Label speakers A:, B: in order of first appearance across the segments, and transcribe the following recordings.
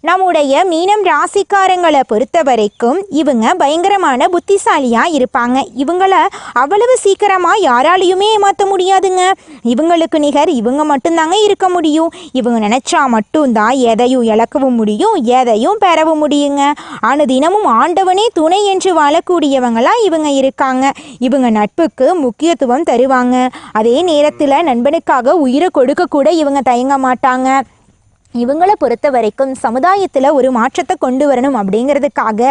A: நம்முடைய மீனம் ராசிக்காரங்களை பொறுத்த வரைக்கும் இவங்க பயங்கரமான புத்திசாலியாக இருப்பாங்க. இவங்கள அவ்வளவு சீக்கிரமாக யாராலையுமே ஏமாற்ற முடியாதுங்க. இவங்களுக்கு நிகர் இவங்க மட்டும்தாங்க இருக்க முடியும். இவங்க நினச்சா மட்டும்தான் எதையும் இழக்கவும் முடியும் எதையும் பெறவும் முடியுங்க. அனுதினமும் ஆண்டவனே துணை என்று வாழக்கூடியவங்களாக இவங்க இருக்காங்க. இவங்க நட்புக்கு முக்கியத்துவம் தருவாங்க. அதே நேரத்தில் நண்பனுக்காக உயிரை கொடுக்க கூட இவங்க தயங்க மாட்டாங்க. இவங்களை பொறுத்த வரைக்கும் சமுதாயத்தில் ஒரு மாற்றத்தை கொண்டு வரணும் அப்படிங்கிறதுக்காக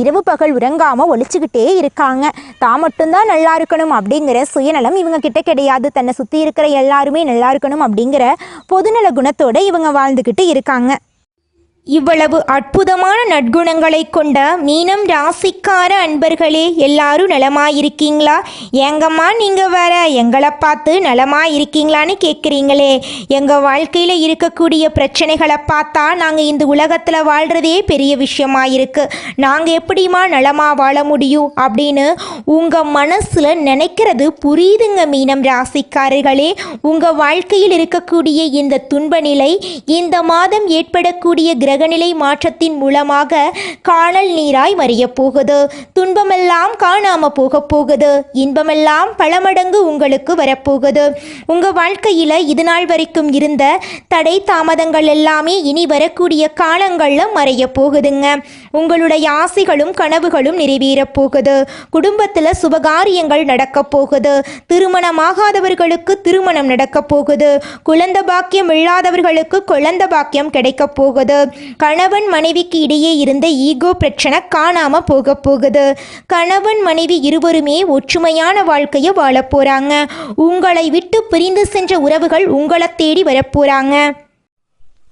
A: இரவு பகல் உறங்காமல் ஒழிச்சுக்கிட்டே இருக்காங்க. தான் மட்டும்தான் நல்லா இருக்கணும் அப்படிங்கிற சுயநலம் இவங்க கிட்ட கிடையாது. தன்னை சுற்றி இருக்கிற எல்லாருமே நல்லா இருக்கணும் அப்படிங்கிற பொதுநல குணத்தோடு இவங்க வாழ்ந்துக்கிட்டு இருக்காங்க. இவ்வளவு அற்புதமான நற்குணங்களை கொண்ட மீனம் ராசிக்கார அன்பர்களே எல்லாரும் நலமாயிருக்கீங்களா? ஏங்கம்மா நீங்கள் வர எங்களை பார்த்து நலமாயிருக்கீங்களான்னு கேட்குறீங்களே. எங்கள் வாழ்க்கையில் இருக்கக்கூடிய பிரச்சனைகளை பார்த்தா நாங்கள் இந்த உலகத்தில் வாழ்கிறதே பெரிய விஷயமா இருக்குது நாங்கள் எப்படிம்மா நலமாக வாழ முடியும் அப்படின்னு உங்கள் மனசில் நினைக்கிறது புரியுதுங்க மீனம் ராசிக்காரர்களே. உங்கள் வாழ்க்கையில் இருக்கக்கூடிய இந்த துன்ப நிலை இந்த மாதம் ஏற்படக்கூடிய கிரகநிலை மாற்றத்தின் மூலமாக காணல் நீராய் மறியப் போகுது. துன்பமெல்லாம் காணாம போக போகுது. இன்பமெல்லாம் பல மடங்கு உங்களுக்கு வரப்போகுது உங்க வாழ்க்கையில இது நாள் வரைக்கும் இருந்த தடை தாமதங்கள் எல்லாமே இனி வரக்கூடிய காலங்கள்ல மறைய போகுதுங்க. உங்களுடைய ஆசைகளும் கனவுகளும் நிறைவேறப் போகுது. குடும்பத்துல சுபகாரியங்கள் நடக்க போகுது. திருமணமாகாதவர்களுக்கு திருமணம் நடக்க போகுது. குழந்த பாக்கியம் இல்லாதவர்களுக்கு குழந்த பாக்கியம் கிடைக்க போகுது. கணவன் மனைவிக்கு இடையே இருந்த ஈகோ பிரச்சனை காணாம போக போகுது. கணவன் மனைவி இருவருமே ஒற்றுமையான வாழ்க்கையை வாழப் போறாங்க. உங்களை விட்டு பிரிந்து சென்ற உறவுகள் உங்களை தேடி வரப்போறாங்க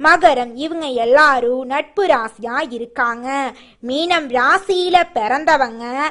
A: மகரம் இவங்க எல்லாரும் நட்பு ராசியா இருக்காங்க. மீனம் ராசியில பிறந்தவங்க.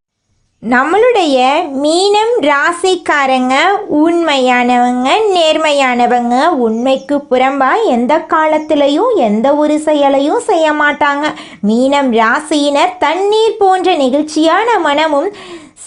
A: நம்மளுடைய மீனம் ராசிக்காரங்க உண்மையானவங்க நேர்மையானவங்க உண்மைக்கு புறம்பா எந்த காலத்திலையும் எந்த ஒரு செயலையும் செய்ய மாட்டாங்க. மீனம் ராசியினர் தண்ணீர் போன்ற நெகிழ்ச்சியான மனமும்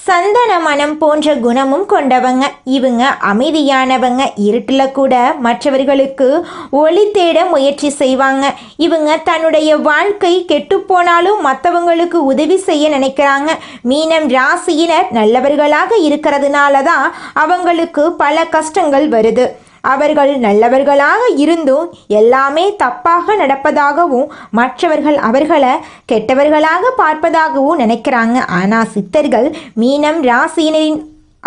A: சந்தன மனம் போன்ற குணமும் கொண்டவங்க. இவங்க அமைதியானவங்க. இருட்டில் கூட மற்றவர்களுக்கு ஒளி தேட முயற்சி செய்வாங்க. இவங்க தன்னுடைய வாழ்க்கை கெட்டுப்போனாலும் மற்றவங்களுக்கு உதவி செய்ய நினைக்கிறாங்க. மீனம் ராசியினர் நல்லவர்களாக இருக்கிறதுனால தான் அவங்களுக்கு பல கஷ்டங்கள் வருது. அவர்கள் நல்லவர்களாக இருந்தும் எல்லாமே தப்பாக நடப்பதாகவும் மற்றவர்கள் அவர்களை கெட்டவர்களாக பார்ப்பதாகவும் நினைக்கிறாங்க. ஆனால் சித்தர்கள் மீனம் ராசியினரின்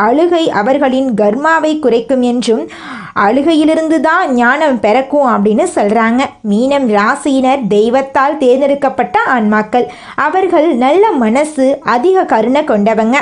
A: அழுகை அவர்களின் கர்மாவை குறைக்கும் என்றும் அழுகையிலிருந்து தான் ஞானம் பிறக்கும் அப்படின்னு சொல்கிறாங்க மீனம் ராசியினர் தெய்வத்தால் தேர்ந்தெடுக்கப்பட்ட ஆன்மாக்கள். அவர்கள் நல்ல மனசு அதிக கருணை கொண்டவங்க.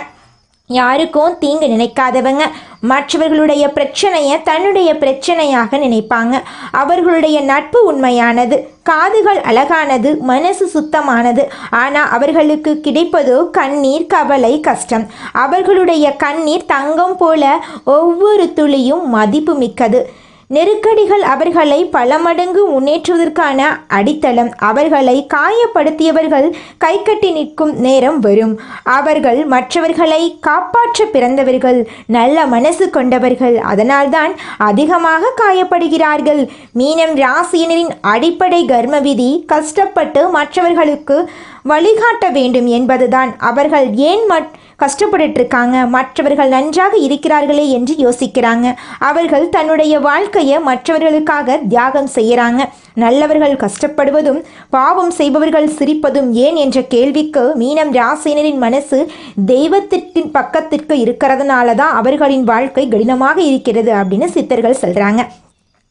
A: யாருக்கும் தீங்கு நினைக்காதவங்க. மற்றவர்களுடைய பிரச்சனையை தன்னுடைய பிரச்சனையாக நினைப்பாங்க. அவர்களுடைய நட்பு உண்மையானது காதுகள் அழகானது மனசு சுத்தமானது. ஆனால் அவர்களுக்கு கிடைப்பதோ கண்ணீர் கவலை கஷ்டம். அவர்களுடைய கண்ணீர் தங்கம் போல ஒவ்வொரு துளியும் மதிப்பு மிக்கது நெருக்கடிகள் அவர்களை பல மடங்கு முன்னேற்றுவதற்கான அடித்தளம். அவர்களை காயப்படுத்தியவர்கள் கைகட்டி நிற்கும் நேரம் வரும். அவர்கள் மற்றவர்களை காப்பாற்ற பிறந்தவர்கள் நல்ல மனசு கொண்டவர்கள். அதனால்தான் அதிகமாக காயப்படுகிறார்கள். மீனம் ராசியினரின் அடிப்படை கர்ம விதி கஷ்டப்பட்டு மற்றவர்களுக்கு வழிகாட்ட வேண்டும் என்பதுதான். அவர்கள் ஏன் மட் கஷ்டப்பட்டு இருக்காங்க மற்றவர்கள் நன்றாக இருக்கிறார்களே என்று யோசிக்கிறாங்க. அவர்கள் தன்னுடைய வாழ்க்கையை மற்றவர்களுக்காக தியாகம் செய்கிறாங்க. நல்லவர்கள் கஷ்டப்படுவதும் பாவம் செய்பவர்கள் சிரிப்பதும் ஏன் என்ற கேள்விக்கு மீனம் ராசினரின் மனசு தெய்வத்திற்கின் பக்கத்திற்கு இருக்கிறதுனால தான் அவர்களின் வாழ்க்கை கடினமாக இருக்கிறது அப்படின்னு சித்தர்கள் சொல்கிறாங்க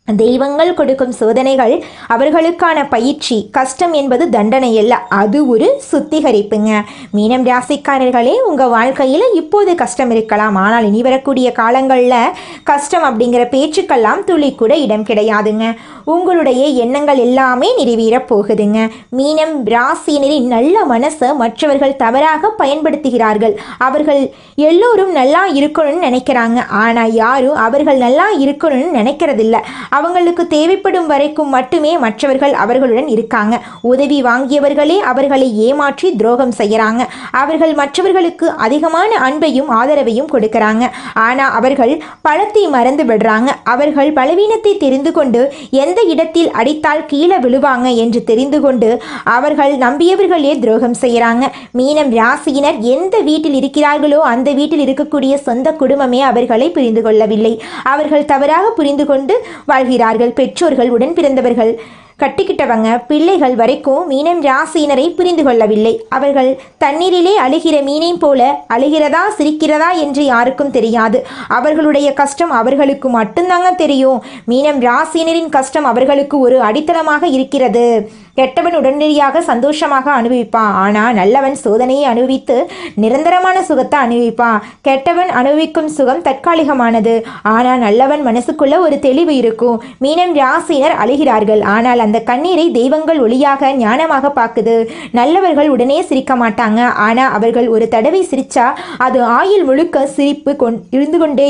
A: தெய்வங்கள் கொடுக்கும் சோதனைகள் அவர்களுக்கான பயிற்சி கஷ்டம் என்பது தண்டனை அல்ல அது ஒரு சுத்திகரிப்புங்க. மீனம் ராசிக்காரர்களே உங்கள் வாழ்க்கையில் இப்போது கஷ்டம் இருக்கலாம். ஆனால் இனி வரக்கூடிய காலங்களில் கஷ்டம் அப்படிங்கிற பேச்சுக்கெல்லாம் துளி கூட இடம் கிடையாதுங்க. உங்களுடைய எண்ணங்கள் எல்லாமே நிறைவேறப் போகுதுங்க. மீனம் ராசியினரின் நல்ல மனசை மற்றவர்கள் தவறாக பயன்படுத்துகிறார்கள். அவர்கள் எல்லோரும் நல்லா இருக்கணும்னு நினைக்கிறாங்க. ஆனால் யாரும் அவர்கள் நல்லா இருக்கணும்னு நினைக்கிறதில்ல. அவங்களுக்கு தேவைப்படும் வரைக்கும் மட்டுமே மற்றவர்கள் அவர்களுடன் இருக்காங்க. உதவி வாங்கியவர்களே அவர்களை ஏமாற்றி துரோகம் செய்கிறாங்க அவர்கள் மற்றவர்களுக்கு அதிகமான அன்பையும் ஆதரவையும் கொடுக்கறாங்க. ஆனால் அவர்கள் பழத்தை மறந்து விடுறாங்க. அவர்கள் பலவீனத்தை தெரிந்து கொண்டு எந்த இடத்தில் அடித்தால் கீழே விழுவாங்க என்று தெரிந்து கொண்டு அவர்கள் நம்பியவர்களே துரோகம் செய்கிறாங்க மீனம் ராசியினர் எந்த வீட்டில் இருக்கிறார்களோ அந்த வீட்டில் இருக்கக்கூடிய சொந்த குடும்பமே அவர்களை புரிந்து கொள்ளவில்லை. அவர்கள் தவறாக புரிந்து கொண்டு வாழ்கிறார்கள் பெற்றோர்கள் உடன் பிறந்தவர்கள். கட்டிக்கிட்டவங்க பிள்ளைகள் வரைக்கும் மீனம் ராசியினரை புரிந்து கொள்ளவில்லை. அவர்கள் தண்ணீரிலே அழுகிற மீனை போல அழுகிறதா சிரிக்கிறதா என்று யாருக்கும் தெரியாது. அவர்களுடைய கஷ்டம் அவர்களுக்கு மட்டும்தாங்க தெரியும். மீனம் ராசியினரின் கஷ்டம் அவர்களுக்கு ஒரு அடித்தளமாக இருக்கிறது. கெட்டவன் உடனடியாக சந்தோஷமாக அனுபவிப்பான் ஆனால் நல்லவன் சோதனையை அனுபவித்து நிரந்தரமான சுகத்தை அனுபவிப்பான் கெட்டவன் அனுபவிக்கும் சுகம் தற்காலிகமானது. ஆனால் நல்லவன் மனசுக்குள்ள ஒரு தெளிவு இருக்கும். மீனம் ராசியினர் அழுகிறார்கள். ஆனால் அந்த கண்ணீரை தெய்வங்கள் ஒளியாக ஞானமாக பார்க்குது. நல்லவர்கள் உடனே சிரிக்க மாட்டாங்க. ஆனால் அவர்கள் ஒரு தடவை சிரிச்சா அது ஆயில் முழுக்க சிரிப்பு கொண் இருந்து கொண்டே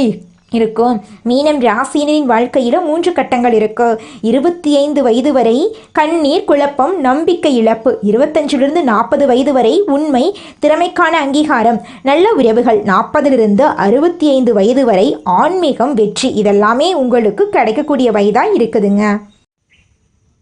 A: இருக்கும். மீனம் ராசியினரின் வாழ்க்கையில மூன்று கட்டங்கள் இருக்கு. இருபத்தி ஐந்து வயது வரை கண்ணீர் குழப்பம் நம்பிக்கை இழப்பு. இருபத்தஞ்சிலிருந்து நாற்பது வயது வரை உண்மை திறமைக்கான அங்கீகாரம். நல்ல உறவுகள். நாற்பதிலிருந்து அறுபத்தி ஐந்து வயது வரை ஆன்மீகம் வெற்றி. இதெல்லாமே உங்களுக்கு கிடைக்கக்கூடிய வயதாக இருக்குதுங்க.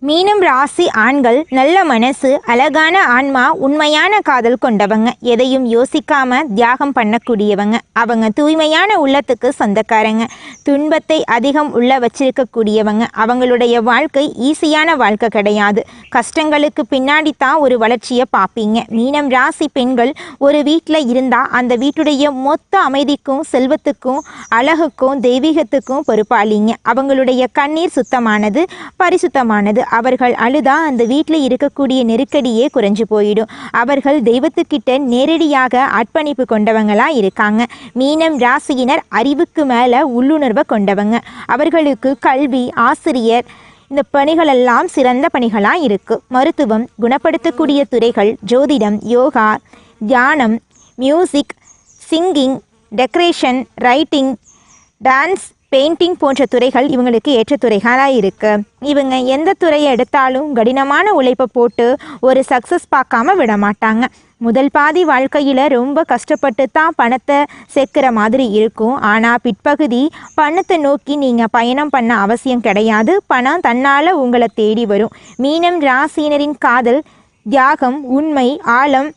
A: மீனம் ராசி ஆண்கள் நல்ல மனசு அழகான ஆன்மா உண்மையான காதல் கொண்டவங்க. எதையும் யோசிக்காம தியாகம் பண்ணக்கூடியவங்க. அவங்க தூய்மையான உள்ளத்துக்கு சொந்தக்காரங்க. துன்பத்தை அதிகம் உள்ள வச்சிருக்கக்கூடியவங்க. அவங்களுடைய வாழ்க்கை ஈஸியான வாழ்க்கை கிடையாது. கஷ்டங்களுக்கு பின்னாடி தான் ஒரு வளர்ச்சியை பார்ப்பீங்க. மீனம் ராசி பெண்கள் ஒரு வீட்டில் இருந்தால் அந்த வீட்டுடைய மொத்த அமைதிக்கும் செல்வத்துக்கும் அழகுக்கும் தெய்வீகத்துக்கும் பொறுப்பாளிங்க. அவங்களுடைய கண்ணீர் சுத்தமானது பரிசுத்தமானது. அவர்கள் அழுதா அந்த வீட்டில் இருக்கக்கூடிய நெருக்கடியே குறைஞ்சு போயிடும். அவர்கள் தெய்வத்துக்கிட்ட நேரடியாக அர்ப்பணிப்பு கொண்டவங்களாக இருக்காங்க. மீனம் ராசியினர் அறிவுக்கு மேலே உள்ளுணர்வை கொண்டவங்க. அவர்களுக்கு கல்வி ஆசிரியர் இந்த பணிகளெல்லாம் சிறந்த பணிகளாக இருக்குது மருத்துவம் குணப்படுத்தக்கூடிய துறைகள் ஜோதிடம் யோகா தியானம் music singing decoration writing dance painting போன்ற துறைகள் இவங்களுக்கு ஏற்ற துறைகளாக இருக்குது இவங்க எந்த துறையை எடுத்தாலும் கடினமான உழைப்பை போட்டு ஒரு சக்ஸஸ் பார்க்காம விட மாட்டாங்க. முதல் பாதி வாழ்க்கையில் ரொம்ப கஷ்டப்பட்டு தான் பணத்தை சேர்க்குற மாதிரி இருக்கும். ஆனால் பிற்பகுதி பணத்தை நோக்கி நீங்கள் பயணம் பண்ண அவசியம் கிடையாது. பணம் தன்னால் உங்களை தேடி வரும். மீனம் ராசினரின் காதல் தியாகம் உண்மை ஆழம்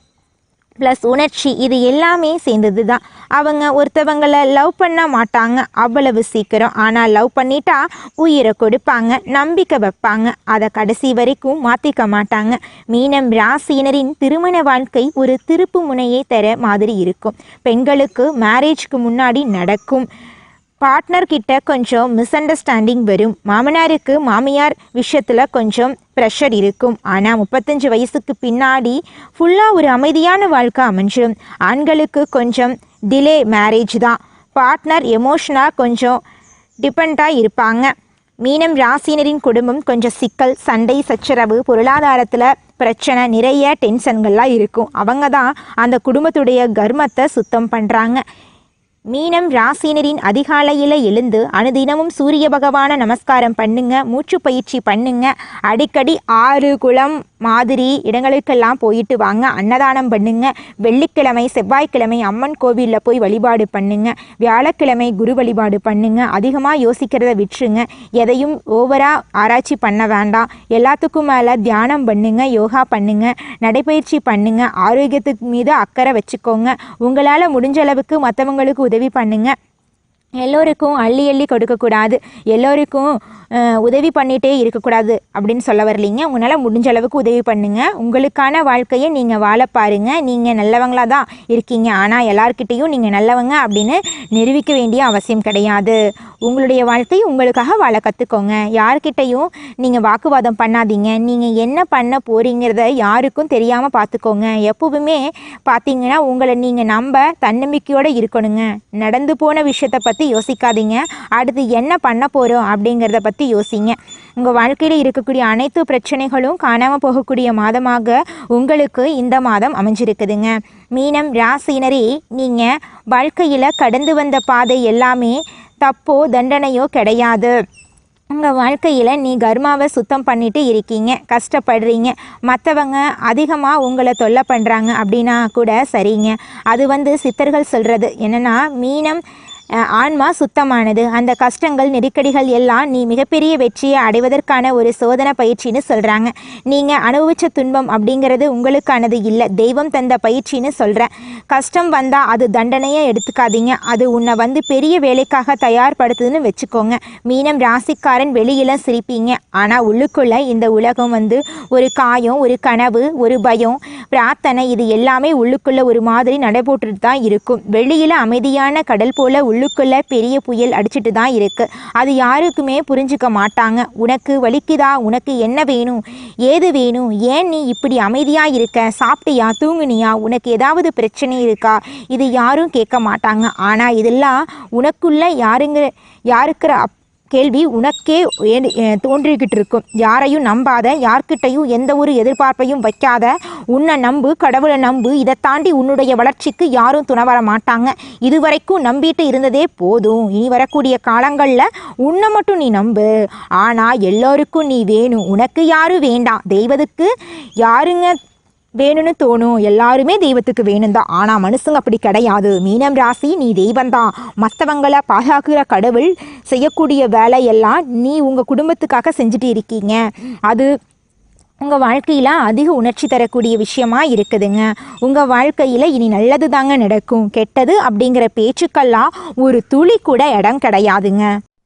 A: ப்ளஸ் உணர்ச்சி இது எல்லாமே சேர்ந்தது தான் அவங்க ஒருத்தவங்களை லவ் பண்ண மாட்டாங்க அவ்வளவு சீக்கிரம். ஆனால் லவ் பண்ணிட்டா உயிரை கொடுப்பாங்க நம்பிக்கை வைப்பாங்க. அதை கடைசி வரைக்கும் மாற்றிக்க மாட்டாங்க. மீனம் ராசியினரின் திருமண வாழ்க்கை ஒரு திருப்பு முனையை தர மாதிரி இருக்கும். பெண்களுக்கு மேரேஜ்க்கு முன்னாடி நடக்கும். பார்ட்னர் கிட்ட கொஞ்சம் மிஸ் அண்டர்ஸ்டாண்டிங் வரும். மாமனாருக்கு மாமியார் விஷயத்தில் கொஞ்சம் ப்ரெஷர் இருக்கும். ஆனால் முப்பத்தஞ்சு வயசுக்கு பின்னாடி ஃபுல்லாக ஒரு அமைதியான வாழ்க்கை அமைஞ்சிடும் ஆண்களுக்கு கொஞ்சம் டிலே மேரேஜ் தான். பார்ட்னர் எமோஷனாக கொஞ்சம் டிபெண்ட்டாக இருப்பாங்க. மீனம் ராசினரின் குடும்பம் கொஞ்சம் சிக்கல் சண்டை சச்சரவு பொருளாதாரத்தில் பிரச்சனை நிறைய டென்ஷன்கள்லாம் இருக்கும். அவங்க தான் அந்த குடும்பத்துடைய கர்மத்தை சுத்தம் பண்ணுறாங்க மீனம் ராசினரின் அதிகாலையில் எழுந்து அனுதினமும் சூரிய பகவான நமஸ்காரம் பண்ணுங்க மூச்சு பயிற்சி பண்ணுங்க. அடிக்கடி ஆறு குளம் மாதிரி இடங்களுக்கெல்லாம் போயிட்டு வாங்க அன்னதானம் பண்ணுங்க. வெள்ளிக்கிழமை செவ்வாய்க்கிழமை அம்மன் கோவிலில் போய் வழிபாடு பண்ணுங்க. வியாழக்கிழமை குரு வழிபாடு பண்ணுங்க. அதிகமாக யோசிக்கிறத விட்டுருங்க. எதையும் ஓவராக ஆராய்ச்சி பண்ண வேண்டாம். எல்லாத்துக்கும் மேலே தியானம் பண்ணுங்க யோகா பண்ணுங்க நடைபயிற்சி பண்ணுங்க. ஆரோக்கியத்துக்கு மீது அக்கறை வச்சுக்கோங்க. உங்களால் முடிஞ்ச அளவுக்கு மற்றவங்களுக்கு உதவி உதவி பண்ணுங்கள் எல்லோருக்கும் அள்ளி அள்ளி கொடுக்கக்கூடாது. எல்லோருக்கும் உதவி பண்ணிகிட்டே இருக்கக்கூடாது அப்படின்னு சொல்ல வரலீங்க. உங்களால் முடிஞ்ச அளவுக்கு உதவி பண்ணுங்கள் உங்களுக்கான வாழ்க்கையை நீங்கள் வாழ பாருங்கள் நீங்கள் நல்லவங்களாக தான் இருக்கீங்க. ஆனால் எல்லார்கிட்டேயும் நீங்கள் நல்லவங்க அப்படின்னு நிரூபிக்க வேண்டிய அவசியம் கிடையாது. உங்களுடைய வாழ்க்கை உங்களுக்காக வாழ கற்றுக்கோங்க யார்கிட்டையும் நீங்கள் வாக்குவாதம் பண்ணாதீங்க. நீங்கள் என்ன பண்ண போகிறீங்கிறத யாருக்கும் தெரியாமல் பார்த்துக்கோங்க எப்போவுமே பார்த்தீங்கன்னா உங்களை நீங்கள் நம்ப தன்னம்பிக்கையோடு இருக்கணுங்க. நடந்து போன விஷயத்தை பற்றி யோசிக்காதீங்க. அடுத்து என்ன பண்ண போகிறோம் அப்படிங்கிறத பற்றி யோசிங்க. உங்கள் வாழ்க்கையில் இருக்கக்கூடிய அனைத்து பிரச்சனைகளும் காணாமல் போகக்கூடிய மாதமாக உங்களுக்கு இந்த மாதம் அமைஞ்சிருக்குதுங்க. மீனம் ராசினரே நீங்கள் வாழ்க்கையில் கடந்து வந்த பாதை எல்லாமே தப்போ தண்டனையோ கிடையாது. உங்கள் வாழ்க்கையில் நீ கர்மாவை சுத்தம் பண்ணிட்டு இருக்கீங்க. கஷ்டப்படுறீங்க. மற்றவங்க அதிகமாக உங்களை தொல்லை பண்ணுறாங்க அப்படின்னா கூட சரிங்க. அது வந்து சித்தர்கள் சொல்கிறது என்னென்னா மீனம் ஆன்மா சுத்தமானது. அந்த கஷ்டங்கள் நெருக்கடிகள் எல்லாம் நீ மிகப்பெரிய வெற்றியை அடைவதற்கான ஒரு சோதனை பயிற்சின்னு சொல்கிறாங்க நீங்கள் அனுபவித்த துன்பம் அப்படிங்கிறது உங்களுக்கானது இல்லை. தெய்வம் தந்த பயிற்சின்னு சொல்கிறேன் கஷ்டம் வந்தால் அது தண்டனையை எடுத்துக்காதீங்க. அது உன்னை வந்து பெரிய வேலைக்காக தயார்படுத்துதுன்னு வச்சுக்கோங்க. மீனம் ராசிக்காரன் வெளியில் சிரிப்பீங்க. ஆனால் உள்ளுக்குள்ளே இந்த உலகம் வந்து ஒரு காயம் ஒரு கனவு ஒரு பயம் பிரார்த்தனை இது எல்லாமே உள்ளுக்குள்ளே ஒரு மாதிரி நடைபோட்டுட்டு தான் இருக்கும். வெளியில் அமைதியான கடல் போல உள்ளுக்குள்ள பெரிய புயல் அடிச்சிட்டு தான் இருக்கு. அது யாருக்குமே புரிஞ்சுக்க மாட்டாங்க. உனக்கு வலிக்குதா? உனக்கு என்ன வேணும்? ஏது வேணும்? ஏன் நீ இப்படி அமைதியா இருக்க? சாப்பிட்டியா? தூங்குனியா? உனக்கு ஏதாவது பிரச்சனை இருக்கா? இது யாரும் கேட்க மாட்டாங்க. ஆனா இதெல்லாம் உனக்குள்ள யாருங்க யாருக்கிற அப் கேள்வி உனக்கே தோன்றிக்கிட்டு இருக்கும் யாரையும் நம்பாத யார்கிட்டையும் எந்த ஒரு எதிர்பார்ப்பையும் வைக்காத உன்னை நம்பு கடவுளை நம்பு இதை தாண்டி உன்னுடைய வளர்ச்சிக்கு யாரும் துணை வர மாட்டாங்க. இதுவரைக்கும் நம்பிட்டு இருந்ததே போதும். இனி வரக்கூடிய காலங்களில் உன்னை மட்டும் நீ நம்பு. ஆனால் எல்லோருக்கும் நீ வேணும். உனக்கு யாரும் வேண்டாம் தெய்வத்துக்கு யாருங்க வேணும்னு தோணும். எல்லாருமே தெய்வத்துக்கு வேணும் தான். ஆனால் மனுஷங்க அப்படி கிடையாது. மீனம் ராசி நீ தெய்வந்தான் மற்றவங்களை பாதுகாக்கிற கடவுள் செய்யக்கூடிய வேலையெல்லாம் நீ உங்கள் குடும்பத்துக்காக செஞ்சுட்டு இருக்கீங்க. அது உங்கள் வாழ்க்கையில் அதிக உணர்ச்சி தரக்கூடிய விஷயமா இருக்குதுங்க. உங்கள் வாழ்க்கையில் இனி நல்லது தாங்க நடக்கும். கெட்டது அப்படிங்கிற பேச்சுக்கெல்லாம் ஒரு துளி கூட இடம் கிடையாதுங்க.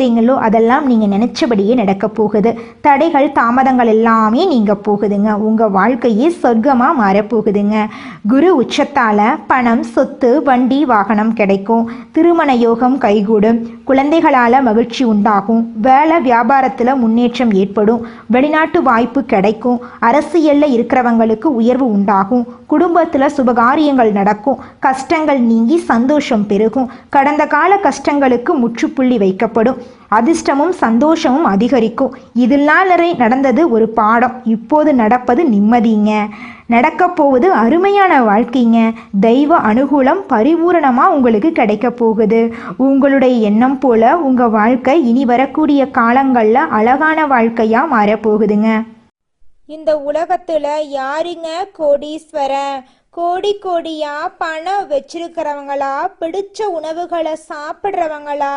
A: நினைக்கிறீங்களோ அதெல்லாம் நீங்கள் நினச்சபடியே நடக்க போகுது. தடைகள் தாமதங்கள் எல்லாமே நீங்கள் போகுதுங்க. உங்கள் வாழ்க்கையே சொர்க்கமாக மாறப்போகுதுங்க குரு உச்சத்தால் பணம் சொத்து வண்டி வாகனம் கிடைக்கும். திருமண யோகம் கைகூடும். குழந்தைகளால் மகிழ்ச்சி உண்டாகும். வேலை வியாபாரத்தில் முன்னேற்றம் ஏற்படும். வெளிநாட்டு வாய்ப்பு கிடைக்கும். அரசியலில் இருக்கிறவங்களுக்கு உயர்வு உண்டாகும். குடும்பத்தில் சுபகாரியங்கள் நடக்கும். கஷ்டங்கள் நீங்கி சந்தோஷம் பெருகும். கடந்த கால கஷ்டங்களுக்கு முற்றுப்புள்ளி வைக்கப்படும். அதிர்ஷ்டமும் சந்தோஷமும் அதிகரிக்கும். இதெல்லாம் வரை நடந்தது ஒரு பாடம். இப்போது நடப்பது நிம்மதிங்க. நடக்க போவது அருமையான வாழ்க்கைங்க. தெய்வ அனுகூலம் பரிபூரணமாக உங்களுக்கு கிடைக்க போகுது. உங்களுடைய எண்ணம் போல உங்கள் வாழ்க்கை இனி வரக்கூடிய காலங்களில் அழகான வாழ்க்கையாக மாறப்போகுதுங்க.
B: இந்த உலகத்துல யாருங்க கோடீஸ்வரன் கோடி கோடியா பணம் வச்சிருக்கிறவங்களா? பிடிச்ச உணவுகளை சாப்பிட்றவங்களா?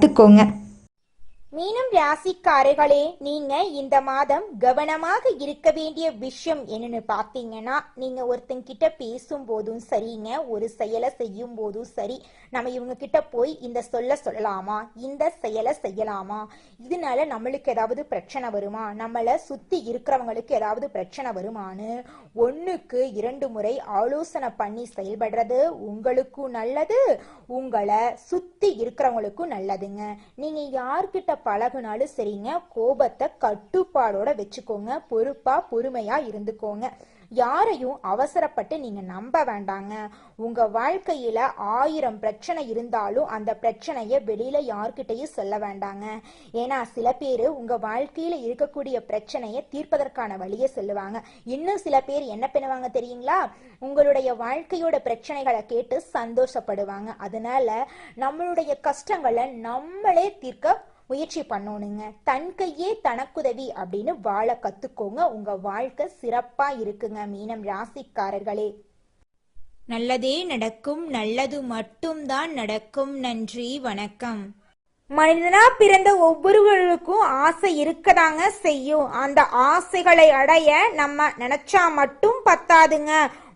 A: கத்துக்கோங்க
B: மீனம் ராசிக்காரர்களே நீங்க இந்த மாதம் கவனமாக இருக்க வேண்டிய விஷயம் என்னன்னு பார்த்தீங்கன்னா நீங்க ஒருத்தங்க கிட்ட பேசும் போதும் சரிங்க ஒரு செயலை செய்யும் போதும் சரி. நம்ம இவங்க கிட்ட போய் இந்த சொல்ல சொல்லலாமா? இந்த செயலை செய்யலாமா? இதனால நம்மளுக்கு ஏதாவது பிரச்சனை வருமா? நம்மளை சுத்தி இருக்கிறவங்களுக்கு ஏதாவது பிரச்சனை வருமான்னு ஒண்ணுக்கு இரண்டு முறை ஆலோசனை பண்ணி செயல்படுறது உங்களுக்கும் நல்லது உங்களை சுத்தி இருக்கிறவங்களுக்கும் நல்லதுங்க. நீங்க யார்கிட்ட பழகுனாலும் சரிங்க. கோபத்தை கட்டுப்பாடோட வச்சுக்கோங்க. பொறுப்பா பொறுமையா இருந்துக்கோங்க. யாரையும் அவசரப்பட்டு நீங்க நம்ப வேண்டாங்க. உங்க வாழ்க்கையில ஆயிரம் பிரச்சனை இருந்தாலும் அந்த பிரச்சனைய வெளியில யார்கிட்டயும் சொல்ல வேண்டாங்க. ஏன்னா சில பேர் உங்க வாழ்க்கையில இருக்கக்கூடிய பிரச்சனையை தீர்ப்பதற்கான வழியை சொல்லுவாங்க. இன்னும் சில பேர் என்ன பண்ணுவாங்க தெரியுங்களா? உங்களுடைய வாழ்க்கையோட பிரச்சனைகளை கேட்டு சந்தோஷப்படுவாங்க. அதனால நம்மளுடைய கஷ்டங்களை நம்மளே தீர்க்க முயற்சி பண்ணணுங்க. தன் கையே தனக்குதவி அப்படின்னு வாழ கத்துக்கோங்க. உங்க வாழ்க்கை சிறப்பா இருக்குங்க மீனம் ராசிக்காரர்களே. நல்லதே நடக்கும் நல்லது மட்டும்தான் நடக்கும். நன்றி வணக்கம். மனிதனா பிறந்த ஒவ்வொருவருக்கும் ஆசை இருக்கதாங்க செய்யும். அந்த ஆசைகளை அடைய நம்ம நினைச்சா மட்டும் பத்தாதுங்க.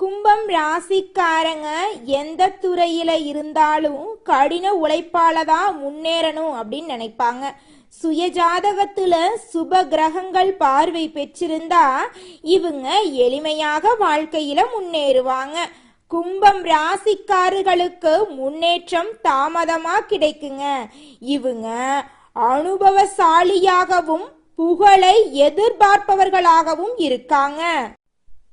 B: கும்பம் ராசிக்காரங்க எந்த துறையில இருந்தாலும் கடின உழைப்பால தான் முன்னேறணும் அப்படின்னு நினைப்பாங்க. சுய ஜாதகத்துல சுப கிரகங்கள் பார்வை பெற்றிருந்தா இவங்க எளிமையாக வாழ்க்கையில முன்னேறுவாங்க. கும்பம் ராசிக்காரர்களுக்கு முன்னேற்றம் தாமதமா கிடைக்குங்க. இவங்க அனுபவசாலியாகவும் புகழை எதிர்பார்ப்பவர்களாகவும் இருக்காங்க.